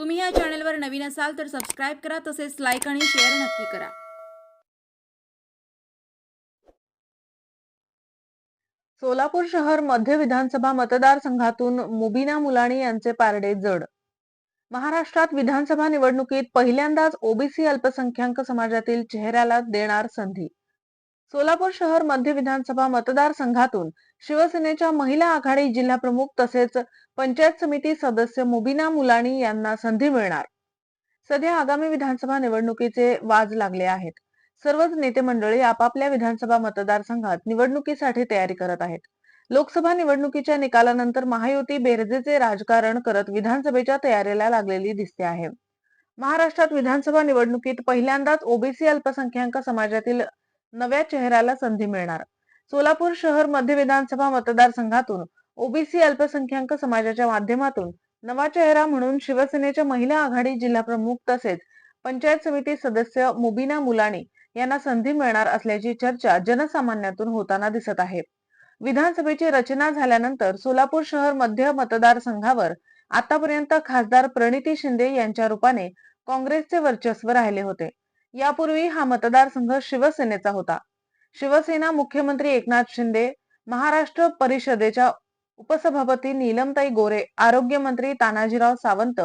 तुम्ही या चॅनलवर नवीन असाल तर सबस्क्राईब करा तसेच लाईक आणि शेअर नक्की करा. सोलापूर शहर मध्य विधानसभा मतदारसंघातून मुबिना मुलाणी यांचे पारडे जड. महाराष्ट्रात विधानसभा निवडणुकीत पहिल्यांदाच ओबीसी अल्पसंख्याक समाजातील चेहऱ्याला देणार संधी. सोलापूर शहर मध्य विधानसभा मतदारसंघातून शिवसेनेच्या महिला आघाडी जिल्हा प्रमुख तसेच पंचायत समिती सदस्य मुबिना मुलाणी यांना संधी मिळणार. सध्या आगामी विधानसभा निवडणुकीचे वाज लागले आहेत. सर्वच नेते मंडळी आपापल्या विधानसभा मतदारसंघात निवडणुकीसाठी तयारी करत आहेत. लोकसभा निवडणुकीच्या निकालानंतर महायुती बेरजेचे राजकारण करत विधानसभेच्या तयारीला लागलेली दिसते आहे. महाराष्ट्रात विधानसभा निवडणुकीत पहिल्यांदाच ओबीसी अल्पसंख्याक समाजातील नव्या चेहऱ्याला संधी मिळणार. सोलापूर शहर मध्य विधानसभा मतदारसंघातून ओबीसी अल्पसंख्याक समाजाच्या माध्यमातून नवा चेहरा म्हणून शिवसेनेच्या महिला आघाडी जिल्हा प्रमुख तसेच पंचायत समिती सदस्य मुबिना मुलाणी यांना संधी मिळणार असल्याची चर्चा जनसामान्यातून होताना दिसत आहे. विधानसभेची रचना झाल्यानंतर सोलापूर शहर मध्य मतदारसंघावर आतापर्यंत खासदार प्रणिती शिंदे यांच्या रूपाने काँग्रेसचे वर्चस्व राहिले होते. यापूर्वी हा मतदारसंघ शिवसेनेचा होता. शिवसेना मुख्यमंत्री एकनाथ शिंदे महाराष्ट्र परिषदेच्या उपसभापती नीलमताई गोरे आरोग्यमंत्री तानाजीराव सावंत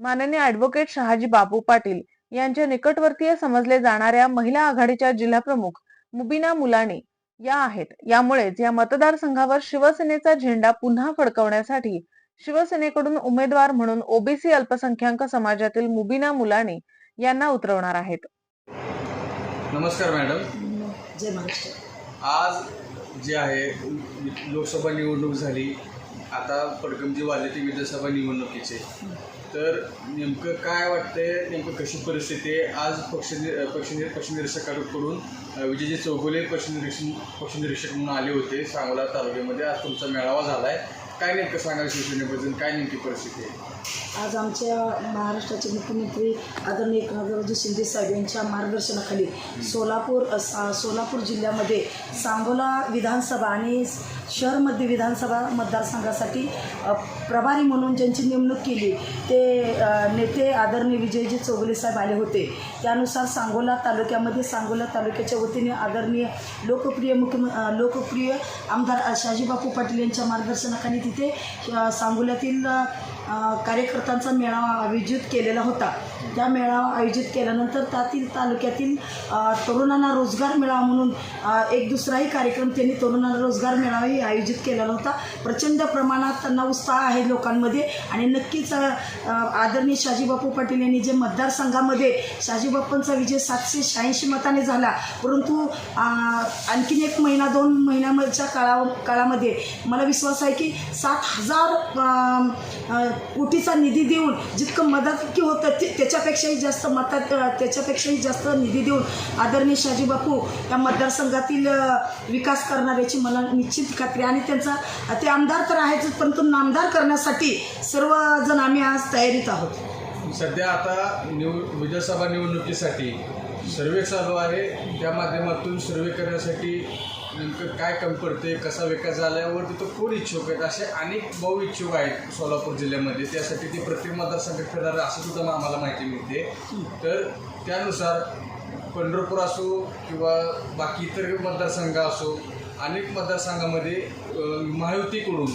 माननीय ऍडव्होकेट शहाजी बापू पाटील यांच्या निकटवर्तीय समजले जाणाऱ्या महिला आघाडीच्या जिल्हाप्रमुख मुबिना मुलाणी या आहेत. यामुळेच या मतदारसंघावर शिवसेनेचा झेंडा पुन्हा फडकवण्यासाठी शिवसेनेकडून उमेदवार म्हणून ओबीसी अल्पसंख्याक समाजातील मुबिना मुलाणी यांना उतरवणार आहेत. नमस्कार मॅडम. जय महाराष्ट्र. आज जे आहे लोकसभा निवडणूक झाली. आता पडकमजी वाजले ती विधानसभा निवडणुकीचे. तर नेमकं काय वाटतंय नेमकं कशी परिस्थिती आहे? आज पक्ष पक्ष पक्षनिरीक्षकाकडून विजयजी चौगुले पक्षनिरीक्षण पक्षनिरीक्षक म्हणून आले होते सांगोला तालुक्यामध्ये. आज तुमचा मेळावा झाला आहे काय नेमकं सांगाल शिवसेनेबद्दल? काय नेमकी परिस्थिती आहे? आज आमच्या महाराष्ट्राचे मुख्यमंत्री आदरणीय एकनाथरावजी शिंदे साहेब यांच्या मार्गदर्शनाखाली सोलापूर सा- सोलापूर जिल्ह्यामध्ये सांगोला विधानसभा आणि शहर मध्य विधानसभा मतदारसंघासाठी प्रभारी म्हणून ज्यांची नेमणूक केली ते नेते आदरणीय विजयजी चौगले साहेब आले होते. त्यानुसार सांगोला तालुक्यामध्ये सांगोला तालुक्याच्या वतीने आदरणीय लोकप्रिय मुख्यम लोकप्रिय आमदार शहाजीबापू पाटील यांच्या मार्गदर्शनाखाली तिथे सांगोल्यातील कार्यकर्त्यांचा मेळावा आयोजित केलेला होता. त्या मेळावा आयोजित केल्यानंतर त्यातील तालुक्यातील तरुणांना रोजगार मेळावा म्हणून एक दुसराही कार्यक्रम त्यांनी तरुणांना रोजगार मेळावाही आयोजित केलेला होता. प्रचंड प्रमाणात त्यांना उत्साह आहे लोकांमध्ये आणि नक्कीच आदरणीय शाजीबापू पाटील यांनी जे मतदारसंघामध्ये शाजीबापूंचा विजय सातशे शहाऐंशी मताने झाला परंतु आणखीन एक महिना दोन महिन्याच्या काळा काळामध्ये मला विश्वास आहे की सात हजार उटीचा कोटीचा निधी देऊन जितकं मदत की होतं ते त्याच्यापेक्षाही जास्त मतात त्याच्यापेक्षाही जास्त निधी देऊन आदरणीय शाजी बापू या मतदारसंघातील विकास करणाऱ्याची मला निश्चित खात्री. आणि त्यांचा ते आमदार तर आहेच परंतु नामदार करण्यासाठी सर्वजण आम्ही आज तयारीत आहोत. सध्या आता निव विधानसभा निवडणुकीसाठी सर्वे चालू आहे त्या माध्यमातून सर्वे करण्यासाठी नेमकं काय कमी पडते कसा विकास झाल्यावर तिथं कोण इच्छुक आहेत? असे अनेक बहु इच्छुक आहेत सोलापूर जिल्ह्यामध्ये. त्यासाठी ते प्रत्येक मतदारसंघात फिरणार असं सुद्धा आम्हाला माहिती मिळते. तर त्यानुसार पंढरपूर असो किंवा बाकी इतर मतदारसंघ असो अनेक मतदारसंघामध्ये महायुतीकडून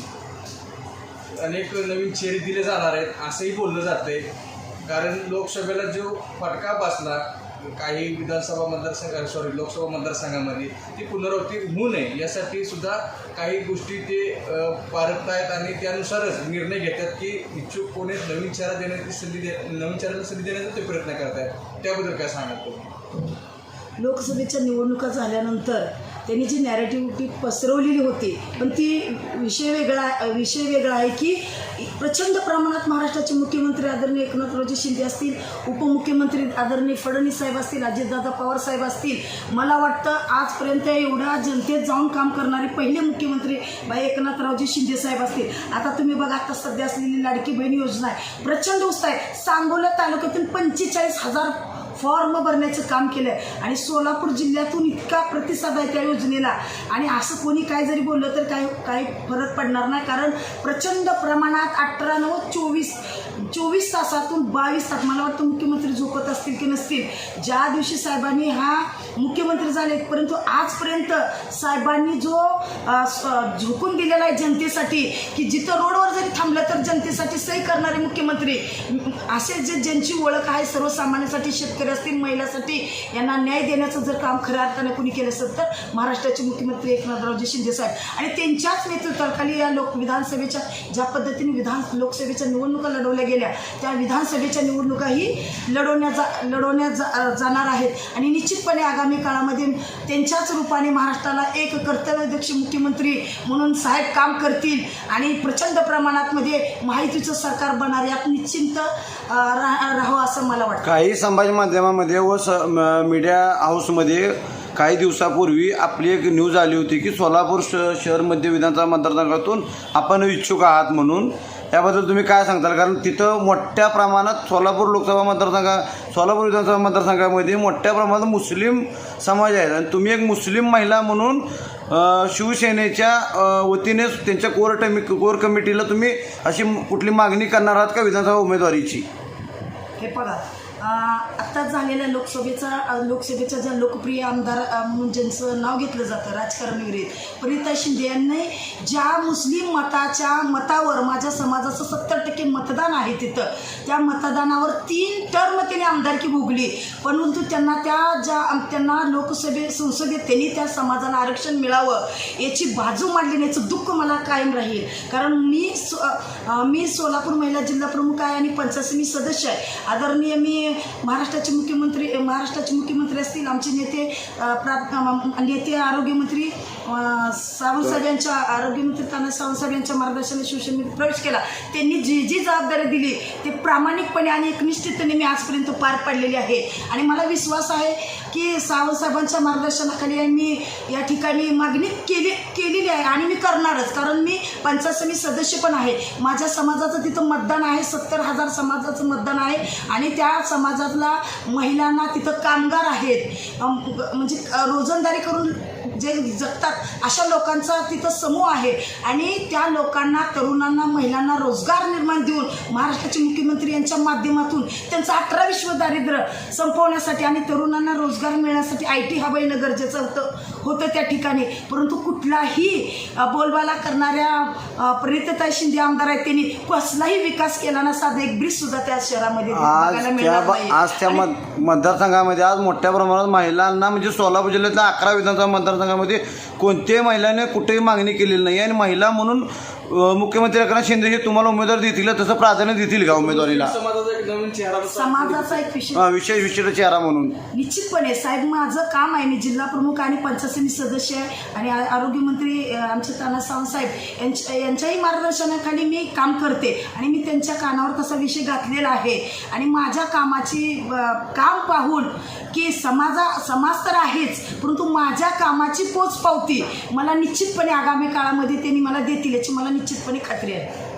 अनेक नवीन चेहरे दिले जाणार आहेत असंही बोललं जातंय. कारण लोकसभेला जो फटका बसला काही विधानसभा मतदारसंघ सॉरी लोकसभा मतदारसंघामध्ये ती पुनरावृत्ती होऊ नये. यासाठी सुद्धा काही गोष्टी ते पारखत आहेत आणि त्यानुसारच निर्णय घेतात की इच्छुक कोणी नवीन चेहरा देण्याची संधी दे नवीन चेहऱ्याला संधी देण्याचा ते प्रयत्न करत आहेत त्याबद्दल काय सांगत लोकसभेच्या निवडणुका झाल्यानंतर त्यांनी जी नॅरेटिव्हिटी पसरवलेली होती पण ती विषय वेगळा विषय वेगळा आहे की प्रचंड प्रमाणात महाराष्ट्राचे मुख्यमंत्री आदरणीय एकनाथरावजी शिंदे असतील उपमुख्यमंत्री आदरणीय फडणवीस साहेब असतील अजितदादा पवार साहेब असतील मला वाटतं आजपर्यंत एवढ्या जनतेत जाऊन काम करणारे पहिले मुख्यमंत्री बाई एकनाथरावजी शिंदे साहेब असतील. आता तुम्ही बघा आता सध्या असलेली लाडकी बहीण योजना आहे. प्रचंड उत्साह आहे. सांगोला तालुक्यातून पंचेचाळीस हजार फॉर्म भरण्याचं काम केलं आहे आणि सोलापूर जिल्ह्यातून इतका प्रतिसाद आहे त्या योजनेला. आणि असं कोणी काय जरी बोललं तर काय काही फरक पडणार नाही. कारण प्रचंड प्रमाणात अठरा नऊ चोवीस चोवीस तासातून बावीस तास मला वाटतं मुख्यमंत्री झोपत असतील की नसतील ज्या दिवशी साहेबांनी हा मुख्यमंत्री झाले परंतु आजपर्यंत साहेबांनी जो झोकून दिलेला आहे जनतेसाठी की जिथं रोडवर जरी थांबलं तर जनतेसाठी सही करणारे मुख्यमंत्री असे जे ज्यांची ओळख आहे सर्वसामान्यासाठी शेतकरी असतील महिलांसाठी यांना न्याय देण्याचं जर काम खऱ्या अर्थाने कुणी केलं असेल तर महाराष्ट्राचे मुख्यमंत्री एकनाथरावजी शिंदे साहेब. आणि त्यांच्याच नेतृत्वाखाली या लोक विधानसभेच्या ज्या पद्धतीने विधान लोकसभेच्या निवडणुका लढवल्या गेल्या त्या विधानसभेच्या निवडणुकाही लढवण्या जा लढवण्या जा जाणार आहेत. आणि निश्चितपणे आगामी काळामध्ये त्यांच्याच रूपाने महाराष्ट्राला एक कर्तव्यदक्ष मुख्यमंत्री म्हणून साहेब काम करतील. आणि प्रचंड प्रमाणात मध्ये माहितीचं सरकार बनणार यात निश्चिंत रा राहावं असं मला वाटतं. काही समाज माध्यमामध्ये व स म- मीडिया हाऊसमध्ये काही दिवसापूर्वी आपली एक न्यूज आली होती की सोलापूर श शहर मध्य विधानसभा मतदारसंघातून आपण इच्छुक आहात म्हणून. याबद्दल तुम्ही काय सांगताल? कारण तिथं मोठ्या प्रमाणात सोलापूर लोकसभा मतदारसंघा सोलापूर विधानसभा मतदारसंघामध्ये मोठ्या प्रमाणात मुस्लिम समाज आहेत आणि तुम्ही एक मुस्लिम महिला म्हणून शिवसेनेच्या वतीने त्यांच्या कोर टमी कोर कमिटीला तुम्ही अशी कुठली मागणी करणार आहात का विधानसभा उमेदवारीची? हे बघा आत्ताच झालेल्या लोकसभेचा लोकसभेच्या ज्या लोकप्रिय आमदार म्हणून ज्यांचं नाव घेतलं जातं राजकारणविरीत प्रणिता शिंदे यांनी ज्या मुस्लिम मताच्या मतावर माझ्या समाजाचं सत्तर टक्के मतदान आहे तिथं त्या मतदानावर तीन टर्म त्यांनी आमदारकी भोगली. परंतु त्यांना त्या ज्या त्यांना लोकसभे संसदेत त्यांनी त्या समाजाला आरक्षण मिळावं याची बाजू मांडली याचं दुःख मला कायम राहील. कारण मी सो मी सोलापूर महिला जिल्हा प्रमुख आहे आणि पंचायत समिती सदस्य आहे. आदरणीय मी महाराष्ट्राचे मुख्यमंत्री महाराष्ट्राचे मुख्यमंत्री असतील आमचे नेते प्रा नेते आरोग्यमंत्री सावंतसाहेब यांच्या आरोग्यमंत्री त्यांना सावंतसाहेब यांच्या मार्गदर्शनाने शिवसेनेमध्ये प्रवेश केला. त्यांनी जी जी जबाबदारी दिली ते प्रामाणिकपणे आणि एकनिष्ठतेने मी आजपर्यंत पार पाडलेली आहे. आणि मला विश्वास आहे की सावसाहेबांच्या मार्गदर्शनाखाली मी या ठिकाणी मागणी केली केलेली आहे आणि मी करणारच. कारण मी पंचायत समिती सदस्य पण आहे. माझ्या समाजाचं तिथं मतदान आहे. सत्तर हजार समाजाचं मतदान आहे. आणि त्या समाजातला महिलांना तिथं कामगार आहेत. म्हणजे रोजंदारी करून जे जगतात अशा लोकांचा तिथं समूह आहे. आणि त्या लोकांना तरुणांना महिलांना रोजगार निर्माण देऊन महाराष्ट्राचे मुख्यमंत्री यांच्या माध्यमातून त्यांचं अठरा विश्व दारिद्र्य संपवण्यासाठी आणि तरुणांना रोजगार मिळण्यासाठी आय टी हब येणं गरजेचं होतं. होतं त्या ठिकाणी परंतु कुठलाही बोलबाला करणाऱ्या अ, प्रणितताई शिंदे आमदार आहेत त्यांनी कसलाही विकास केला ना साधा एक ब्रिज सुद्धा त्या शहरामध्ये आज बघायला त्या मिळणार ब- नाही. आज त्या आणि मत मतदारसंघामध्ये आज मोठ्या प्रमाणात महिलांना म्हणजे सोलापूर जिल्ह्यातल्या अकरा विधानसभा मतदारसंघामध्ये कोणत्याही महिलाने कुठेही मागणी केलेली नाही आणि महिला म्हणून अं, मुख्यमंत्री एकनाथ शिंदे हे तुम्हाला उमेदवार देतील तसं प्राधान्य देतील का उमेदवारीला? समाजाचा एक नवीन चेहरा समाजाचा एक विषय अं, विशेष विशिष्ट चेहरा म्हणून. निश्चितपणे साहेब माझं काम आहे मी जिल्हा प्रमुख आणि पंचायत समिती सदस्य आहे आणि आ- आरोग्यमंत्री अ, आमचे ताना सावंत साहेब यांच्या यांच्याही मार्गदर्शनाखाली मी काम करते आणि मी त्यांच्या कानावर तसा विषय घातलेला आहे. आणि माझ्या कामाची अ, काम पाहून की समाजा समाज तर आहेच परंतु माझ्या कामाची पोच पावती मला निश्चितपणे आगामी काळामध्ये त्यांनी मला देतील याची मला निश्चितपणे खात्री आहे.